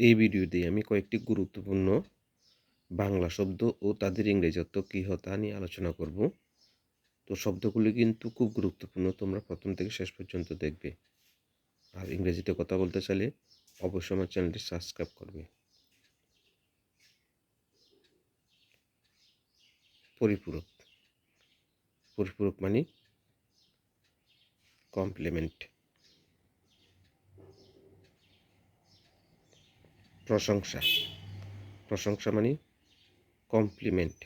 এই ভিডিওতে আমি কয়েকটি গুরুত্বপূর্ণ বাংলা শব্দ ও তাদের ইংরেজিত্ব কী হয় তা নিয়ে আলোচনা করব। তো শব্দগুলি কিন্তু খুব গুরুত্বপূর্ণ, তোমরা প্রথম থেকে শেষ পর্যন্ত দেখবে। আর ইংরেজিতে কথা বলতে চাইলে অবশ্যই আমার চ্যানেলটি সাবস্ক্রাইব করবে। পরিপূরক। পরিপূরক মানে কমপ্লিমেন্ট প্রশংসা। প্রশংসা মানে কমপ্লিমেন্ট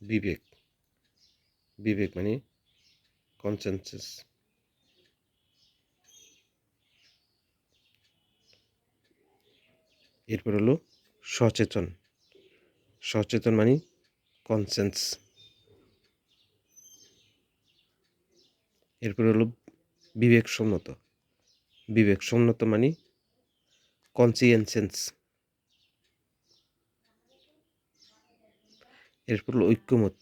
বিবেক। বিবেক মানে কনসেনসাস এরপর হলো সচেতন। সচেতন মানে কনসেন্স এরপর হলো বিবেকসম্মত। বিবেকসম্মত মানে কনসিয়েন্সেন্স এরপর হলো ঐক্যমত।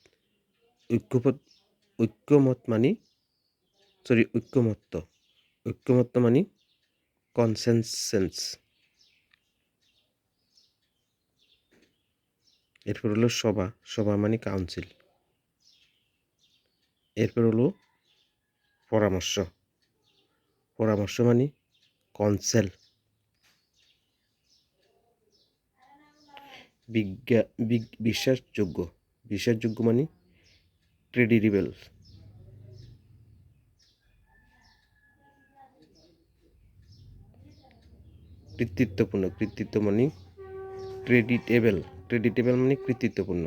ঐক্যমত ঐক্যমত মানে সরি ঐক্যমত্য। ঐক্যমত্য মানে কনসেনসেন্স এরপর হলো সভা। সভা মানে কাউন্সিল এরপর হলো পরামর্শ। পরামর্শ মানি কনসেল। বিজ্ঞা বিশ্বাসযোগ্য। বিশ্বাসযোগ্য মানে ক্রেডিটেবল কৃতিত্বপূর্ণ। কৃতিত্ব মানে ক্রেডিটেবল। ক্রেডিটেবল মানে কৃতিত্বপূর্ণ।